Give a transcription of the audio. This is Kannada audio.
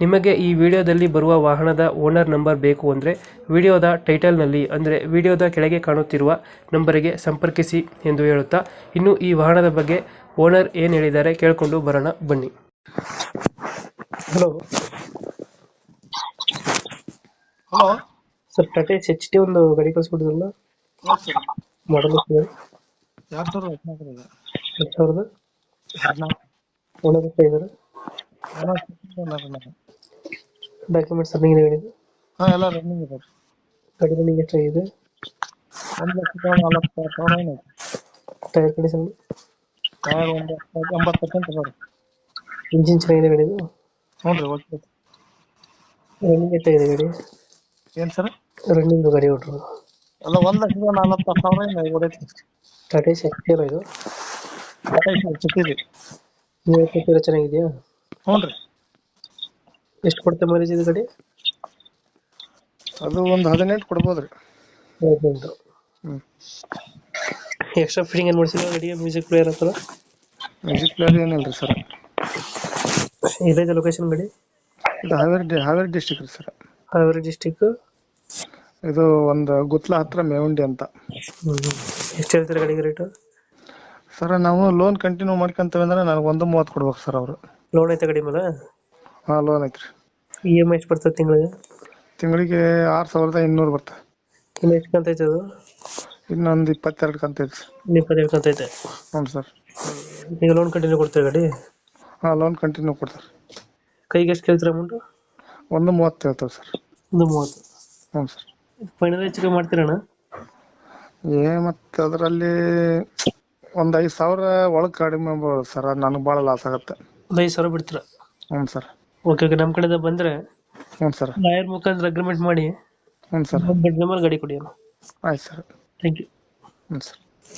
ನಿಮಗೆ ಈ ವಿಡಿಯೋದಲ್ಲಿ ಬರುವ ವಾಹನದ ಓನರ್ ನಂಬರ್ ಬೇಕು ಅಂದರೆ ವಿಡಿಯೋದ ಟೈಟಲ್ನಲ್ಲಿ ಅಂದರೆ ವಿಡಿಯೋದ ಕೆಳಗೆ ಕಾಣುತ್ತಿರುವ ನಂಬರಿಗೆ ಸಂಪರ್ಕಿಸಿ ಎಂದು ಹೇಳುತ್ತಾ ಇನ್ನು ಈ ವಾಹನದ ಬಗ್ಗೆ ಓನರ್ ಏನು ಹೇಳಿದ್ದಾರೆ ಕೇಳಿಕೊಂಡು ಬರೋಣ ಬನ್ನಿ. Hello. Hello. Sir Tata H T ಒಂದು ಗಾಡಿ ಕಳಿಸ್ಬಿಟ್ಟಿದ್ರಲ್ಲ ಮಾಡಲ್ ಎರಡು ಸಾವಿರದ ಹದಿನಾಲ್ಕು ಇದೆ ಎರಡು ಸಾವಿರದ? ಹದಿನಾಲ್ಕು. ಓನರ್ ಇದ್ದಾರೆ? ಡಾಕ್ಯುಮೆಂಟ್ಸ್ ರನ್ನಿಂಗ್ ಇದೆ ಹಾ ಹಾಂ ಎಲ್ಲ ರನ್ನಿಂಗ್ ಇದೆ. ಗಾಡಿ ರನ್ನಿಂಗ್ ಎಷ್ಟಾಗಿದೆ ಒಂದು ಲಕ್ಷದ ನಲವತ್ತು ಸಾವಿರ ಏನು ಟೈರ್ ಕಂಡೀಷನ್ ಟೈರ್ ಒಂದು ಎಂಬತ್ತು ಪರ್ಸೆಂಟ್ ಅದಾವೆ ಇಂಜಿನ್ ಚೆನ್ನಾಗಿದೆ ಗಾಡಿದು ಹ್ಞೂ ರೀ ಓಕೆ ರನ್ನಿಂಗ್ ಎಷ್ಟಾಗಿದೆ ಗಾಡಿ ಏನು ಸರ್? ರನ್ನಿಂಗ್ ಗಾಡಿ ಹೊಟ್ರು ಅಲ್ಲ ಒಂದು ಲಕ್ಷದ ನಲವತ್ತು ಸಾವಿರ ಏನು ಓಡೈತಿ. ಟಾಟಾ ಅಲ್ಲ ಇದು? ಸಿಕ್ಕಿದೆ ಶಕ್ತಿ ಚೆನ್ನಾಗಿದೆಯಾ? ಹ್ಞೂ ರೀ. ಎಷ್ಟು ಕೊಡುತ್ತೆ ಮೈಲೇಜ್ ಇದು ಗಾಡಿ? ಅದು ಒಂದು ಹದಿನೆಂಟು ಕೊಡ್ಬೋದ್ರಿ. ಹದಿನೆಂಟು. ಹ್ಞೂ ಎಕ್ಸ್ಟ್ರಾ ಫಿಟ್ಟಿಂಗ್ ಏನು ಮಾಡ್ಸಿಲ್ಲ ಗಾಡಿಗೆ ಮ್ಯೂಸಿಕ್ ಪ್ಲೇಯರ್ ಹತ್ರ? ಮ್ಯೂಸಿಕ್ ಪ್ಲೇಯರ್ ಏನಿಲ್ಲ ಸರ್. ಇಲ್ಲೈತೆ ಲೊಕೇಶನ್ ಗಾಡಿ? ಇದು ಹಾವೇರಿ ಡಿ ಹಾವೇರಿ ಡಿಸ್ಟಿಕ್ ರೀ ಸರ್. ಹಾವೇರಿ ಡಿಸ್ಟಿಕ್ ಇದು ಒಂದು ಗುತ್ಲ ಹತ್ರ ಮೇವುಂಡಿ ಅಂತ. ಎಷ್ಟು ಹೇಳ್ತಾರೆ ಗಾಡಿಗೆ ರೇಟು ಸರ್ ನಾವು ಲೋನ್ ಕಂಟಿನ್ಯೂ ಮಾಡ್ಕೊಂತೀವಿ ಅಂದ್ರೆ ನನಗೆ ಒಂದು ಮೂವತ್ತು ಕೊಡ್ಬೇಕು ಸರ್ ಅವರು. ಲೋನ್ ಐತೆ ಗಾಡಿ ಮೇಲೆ? ಹಾಂ ಲೋನ್ ಐತ್ರಿ. ಇ ಎಂ ಐ ಎಷ್ಟು ಬರ್ತದೆ ತಿಂಗಳಿಗೆ? ತಿಂಗಳಿಗೆ ಆರು ಸಾವಿರದ ಇನ್ನೂರು ಬರ್ತದೆ. ಇನ್ನು ಎಷ್ಟು ಕಂತ ಐತೆ ಅದು? ಇನ್ನೊಂದು ಇಪ್ಪತ್ತೆರಡು ಕಂತ ಐತಿ. ಸರ್ ಇನ್ನು ಇಪ್ಪತ್ತೈದು ಕಂತ ಐತೆ? ಹ್ಞೂ ಸರ್ ಈಗ ಲೋನ್ ಕಂಟಿನ್ಯೂ ಕೊಡ್ತೀವಿ ಗಾಡಿ? ಹಾಂ ಲೋನ್ ಕಂಟಿನ್ಯೂ ಕೊಡ್ತಾರೆ. ಕೈಗೆ ಎಷ್ಟು ಕೇಳ್ತೀರ ಅಮೌಂಟು ಒಂದು ಮೂವತ್ತು ಹೇಳ್ತೇವೆ ಸರ್ ಒಂದು ಮೂವತ್ತು? ಹ್ಞೂ ಸರ್ ಫೈನಲ್ ಹೆಚ್ಚಿಗೆ ಮಾಡ್ತೀರಣ್ಣ ಏ ಮತ್ತೆ ಅದರಲ್ಲಿ ಒಂದು ಐದು ಸಾವಿರ ಒಳಗೆ ಕಡಿಮೆ ಮಾಡ್ಬೋದು ಸರ್ ಅದು ನನಗೆ ಭಾಳ ಲಾಸ್ ಆಗುತ್ತೆ. ಒಂದು ಐದು ಸಾವಿರ ಬಿಡ್ತೀರಾ? ಹ್ಞೂ ಸರ್ ಓಕೆ ಓಕೆ ನಮ್ಮ ಕಡೆಯಿಂದ ಬಂದ್ರೆ ಹ್ಞೂ ಸರ್. ಲಾಯರ್ ಮುಖಾಂತರ ಅಗ್ರಿಮೆಂಟ್ ಮಾಡಿ ಹ್ಞೂ ಸರ್. ಮೇಲೆ ಗಾಡಿ ಕೊಡಿ ಆಯ್ತು ಸರ್. ಥ್ಯಾಂಕ್ ಯು ಹ್ಞೂ ಸರ್.